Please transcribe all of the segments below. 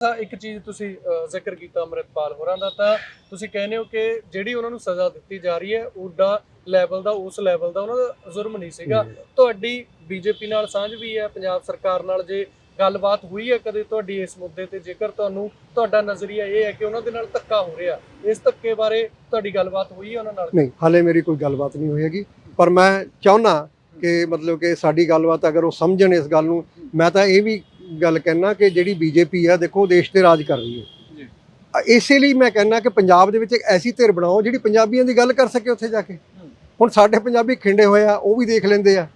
ਤਾਂ ਇੱਕ ਚੀਜ਼ ਤੁਸੀਂ ਜ਼ਿਕਰ ਕੀਤਾ ਅੰਮ੍ਰਿਤਪਾਲ ਹੋਰਾਂ ਦਾ ਤਾਂ ਤੁਸੀਂ ਕਹਿੰਦੇ ਹੋ ਕਿ ਜਿਹੜੀ ਉਹਨਾਂ ਨੂੰ ਸਜ਼ਾ ਦਿੱਤੀ ਜਾ ਰਹੀ ਹੈ ਉਹਦਾ ਲੈਵਲ ਦਾ ਉਸ ਲੈਵਲ ਦਾ ਉਹਨਾਂ ਦਾ ਜ਼ੁਰਮ ਨਹੀਂ ਸੀਗਾ। ਤੁਹਾਡੀ ਬੀਜੇਪੀ ਨਾਲ ਸਾਂਝ ਵੀ ਹੈ ਪੰਜਾਬ ਸਰਕਾਰ ਨਾਲ ਜੇ ਗੱਲਬਾਤ ਹੋਈ ਹੈ ਕਦੇ ਤੁਹਾਡੀ ਇਸ ਮੁੱਦੇ ਤੇ ਜੇਕਰ ਤੁਹਾਨੂੰ ਤੁਹਾਡਾ ਨਜ਼ਰੀਆ ਇਹ ਹੈ ਕਿ ਉਹਨਾਂ ਦੇ ਨਾਲ ਧੱਕਾ ਹੋ ਰਿਹਾ ਇਸ ਧੱਕੇ ਬਾਰੇ ਤੁਹਾਡੀ ਗੱਲਬਾਤ ਹੋਈ ਹੈ ਉਹਨਾਂ ਨਾਲ? ਨਹੀਂ ਹਾਲੇ ਮੇਰੀ ਕੋਈ ਗੱਲਬਾਤ ਨਹੀਂ ਹੋਈ ਹੈਗੀ ਪਰ ਮੈਂ ਚਾਹੁੰਦਾ ਕਿ ਮਤਲਬ ਕਿ ਸਾਡੀ ਗੱਲਬਾਤ ਅਗਰ ਉਹ ਸਮਝਣ ਇਸ ਗੱਲ ਨੂੰ ਮੈਂ ਤਾਂ ਇਹ ਵੀ ਗੱਲ ਕਹਿਣਾ ਕਿ ਜਿਹੜੀ ਬੀਜੇਪੀ ਆ ਦੇਖੋ ਦੇਸ਼ ਤੇ ਰਾਜ ਕਰ ਰਹੀ ਹੈ। ਇਸੇ ਲਈ ਮੈਂ ਕਹਿਣਾ ਕਿ ਪੰਜਾਬ ਦੇ ਵਿੱਚ ਇੱਕ ਐਸੀ ਧਿਰ ਬਣਾਓ ਜਿਹੜੀ ਪੰਜਾਬੀਆਂ ਦੀ ਗੱਲ ਕਰ ਸਕੇ ਉੱਥੇ ਜਾ ਕੇ। ਹੁਣ ਸਾਡੇ ਪੰਜਾਬੀ ਖਿੰਡੇ ਹੋਏ ਆ ਉਹ ਵੀ ਦੇਖ ਲੈਂਦੇ ਆ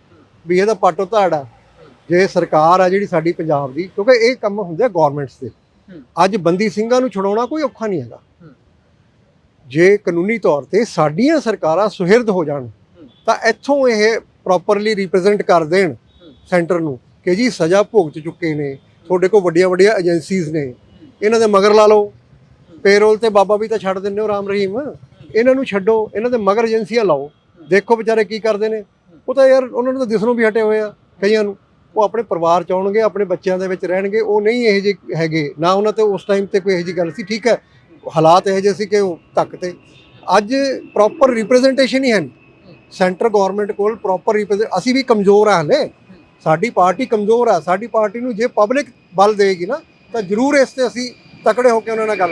ਵੀ ਇਹਦਾ ਪਾਟੋ ਧਾੜ ਆ। ਜੇ ਸਰਕਾਰ ਆ ਜਿਹੜੀ ਸਾਡੀ ਪੰਜਾਬ ਦੀ ਕਿਉਂਕਿ ਇਹ ਕੰਮ ਹੁੰਦੇ ਆ ਗਵਰਨਮੈਂਟਸ ਦੇ। ਅੱਜ ਬੰਦੀ ਸਿੰਘਾਂ ਨੂੰ ਛੁਡਾਉਣਾ ਕੋਈ ਔਖਾ ਨਹੀਂ ਹੈਗਾ। ਜੇ ਕਾਨੂੰਨੀ ਤੌਰ ਤੇ ਸਾਡੀਆਂ ਸਰਕਾਰਾਂ ਸੁਹਿਰਦ ਹੋ ਜਾਣ ਤਾਂ ਇੱਥੋਂ ਇਹ ਪ੍ਰੋਪਰਲੀ ਰਿਪਰੈਜ਼ੈਂਟ ਕਰ ਦੇਣ ਸੈਂਟਰ ਨੂੰ। ਕਿ ਜੀ ਸਜ਼ਾ ਭੁਗਤ ਚੁੱਕੇ ਨੇ, ਤੁਹਾਡੇ ਕੋਲ ਵੱਡੀਆਂ ਵੱਡੀਆਂ ਏਜੰਸੀਜ਼ ਨੇ। ਇਹਨਾਂ ਦੇ ਮਗਰ ਲਾ ਲਓ। ਪੇਰੋਲ ਤੇ ਬਾਬਾ ਵੀ ਤਾਂ ਛੱਡ ਦਿੰਦੇ ਹੋ, ਰਾਮ ਰਹੀਮ। ਇਹਨਾਂ ਨੂੰ ਛੱਡੋ, ਇਹਨਾਂ ਦੇ ਮਗਰ ਏਜੰਸੀਆਂ ਲਾਓ। ਦੇਖੋ ਵਿਚਾਰੇ ਕੀ ਕਰਦੇ ਨੇ। ਉਹ ਤਾਂ ਯਾਰ ਉਹਨਾਂ ਨੂੰ ਤਾਂ ਦਿਸਣੋਂ ਵੀ ਹਟੇ ਹੋਏ ਆ, ਕਈਆਂ ਨੂੰ। ਉਹ ਆਪਣੇ ਪਰਿਵਾਰ ਚ ਆਉਣਗੇ, ਆਪਣੇ ਬੱਚਿਆਂ ਦੇ ਵਿੱਚ ਰਹਿਣਗੇ। ਉਹ ਨਹੀਂ ਇਹੋ ਜਿਹੇ ਹੈਗੇ। ਨਾ ਉਹਨਾਂ ਤੇ ਉਸ ਟਾਈਮ ਤੇ ਕੋਈ ਇਹੋ ਜਿਹੀ ਗੱਲ ਸੀ। ਠੀਕ ਹੈ, ਹਾਲਾਤ ਇਹੋ ਜਿਹੇ ਸੀ ਕਿ ਉਹ ਧੱਕ ਤੇ। ਅੱਜ ਪ੍ਰੋਪਰ ਰਿਪਰੈਜ਼ੈਂਟੇਸ਼ਨ ਹੀ ਹੈ ਸੈਂਟਰ ਗਵਰਨਮੈਂਟ ਕੋਲ ਪ੍ਰੋਪਰ ਰਿਪਰੈਜ਼ੈਂਟ ਅਸੀਂ ਵੀ ਕਮਜ਼ੋਰ ਆ ਹਲੇ। ਸਾਡੀ ਪਾਰਟੀ ਕਮਜ਼ੋਰ ਆ, ਸਾਡੀ ਪਾਰਟੀ ਨੂੰ ਜੇ ਪਬਲਿਕ ਬਲ ਦੇਗੀ ਨਾ, ਤਾਂ ਜ਼ਰੂਰ ਇਸ ਤੇ ਅਸੀਂ ਤਕੜੇ ਹੋ ਕੇ ਉਹਨਾਂ ਨਾਲ ਗੱਲ